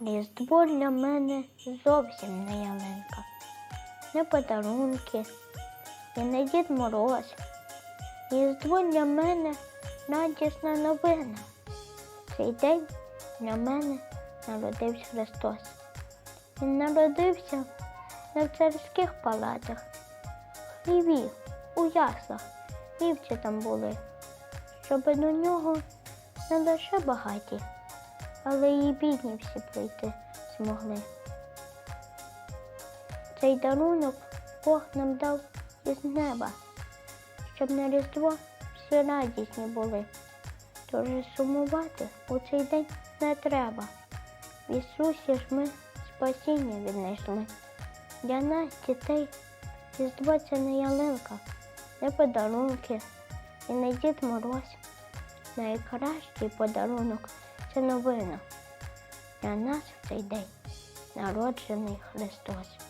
Різдво для мене зовсім не ялинка, не подарунки і не Дід Мороз. Різдво для мене радісна новина. Цей день для мене народився Христос. Він народився не в царських палатах, в хліві, у яслах, вівці там були, щоб до нього не лише багаті, але й бідні всі прийти змогли. Цей дарунок Бог нам дав із неба, щоб на Різдво всі радісні були. Тож і сумувати у цей день не треба. В Ісусі ж ми спасіння віднайшли. Для нас, дітей, Різдво це не ялинка, не подарунки і не Дід Мороз. Найкращий подарунок новина. Для нас в цей день народжений Христос.